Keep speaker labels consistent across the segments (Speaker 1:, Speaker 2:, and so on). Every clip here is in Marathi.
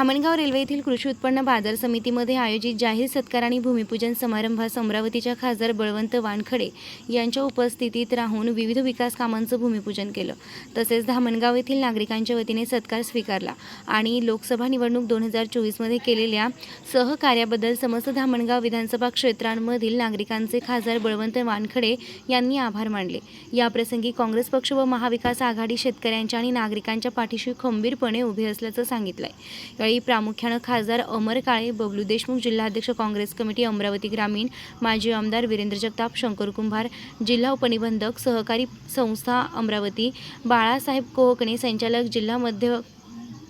Speaker 1: धामणगाव रेल्वे येथील कृषी उत्पन्न बाजार समितीमध्ये आयोजित जाहीर सत्कार आणि भूमिपूजन समारंभास अमरावतीच्या खासदार बळवंत वानखडे यांच्या उपस्थितीत राहून विविध विकास कामांचं भूमिपूजन केलं. तसेच धामणगाव येथील नागरिकांच्या वतीने सत्कार स्वीकारला आणि लोकसभा निवडणूक दोन हजार चोवीसमध्ये केलेल्या सहकार्याबद्दल समस्त धामणगाव विधानसभा क्षेत्रांमधील नागरिकांचे खासदार बळवंत वानखडे यांनी आभार मानले. याप्रसंगी काँग्रेस पक्ष व महाविकास आघाडी शेतकऱ्यांच्या आणि नागरिकांच्या पाठीशी खंबीरपणे उभे असल्याचं सांगितलं यावेळी प्रामुख्यानं खासदार अमर काळे बबलू देशमुख जिल्हाध्यक्ष काँग्रेस कमिटी अमरावती ग्रामीण माजी आमदार वीरेंद्र जगताप शंकर कुंभार जिल्हा उपनिबंधक सहकारी संस्था अमरावती बाळासाहेब कोहकणे संचालक जिल्हा मध्य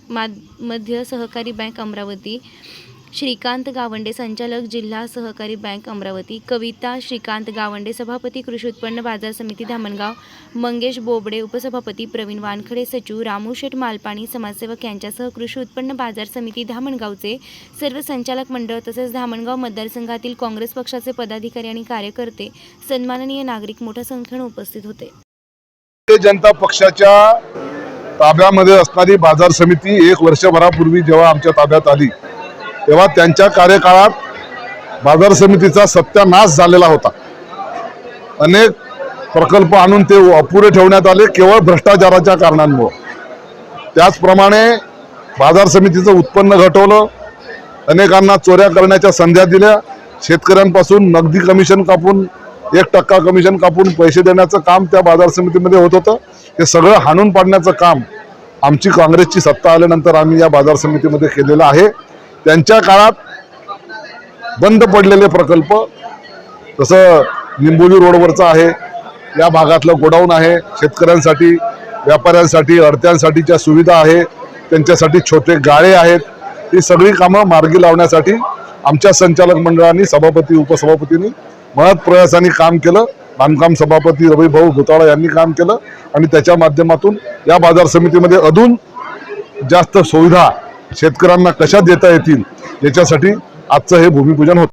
Speaker 1: मा मध्य सहकारी बँक अमरावती श्रीकांत गावंडे संचालक जिल्हा सहकारी बँक अमरावती कविता श्रीकांत गावंडे सभापती कृषी उत्पन्न बाजार समिती धामणगाव मंगेश बोबडे उपसभापती प्रवीण वानखडे सचिव रामू शेठ मालपाणी समाजसेवक यांच्यासह कृषी उत्पन्न बाजार समिती धामणगावचे सर्व संचालक मंडळ तसेच धामणगाव मतदारसंघातील काँग्रेस पक्षाचे पदाधिकारी आणि कार्यकर्ते सन्माननीय नागरिक मोठ्या संख्येने उपस्थित होते.
Speaker 2: जनता पक्षाच्या ताब्यामध्ये असणारी बाजार समिती एक वर्षभरापूर्वी जेव्हा आमच्या ताब्यात आली तेव्हा त्यांच्या कार्यकाळात बाजार समितीचा सत्यानाश झालेला होता. अनेक प्रकल्प आणून ते अपुरे ठेवण्यात आले केवळ भ्रष्टाचाराच्या कारणांमुळं. त्याचप्रमाणे बाजार समितीचं उत्पन्न घटवलं अनेकांना चोऱ्या करण्याच्या संध्या दिल्या शेतकऱ्यांपासून नगदी कमिशन कापून एक टक्का कमिशन कापून पैसे देण्याचं काम त्या बाजार समितीमध्ये होत होतं. हे सगळं हाणून पाडण्याचं काम आमची काँग्रेसची सत्ता आल्यानंतर आम्ही या बाजार समितीमध्ये केलेलं आहे. त्यांच्या काळात बंद पडलेले प्रकल्प तसं निंबोली रोडवरचं आहे या भागातलं गोडाऊन आहे शेतकऱ्यांसाठी व्यापाऱ्यांसाठी अडत्यांसाठीच्या सुविधा आहे त्यांच्यासाठी छोटे गाळे आहेत ही सगळी कामं मार्गी लावण्यासाठी आमच्या संचालक मंडळाने सभापती उपसभापतींनी महत् प्रयासाने काम केलं. बांधकाम सभापती रविभाऊ भुताळा यांनी काम केलं आणि त्याच्या माध्यमातून या बाजार समितीमध्ये अजून जास्त सुविधा शेतकऱ्यांना कशा देता येतील याच्यासाठी आजचं हे भूमिपूजन होतं.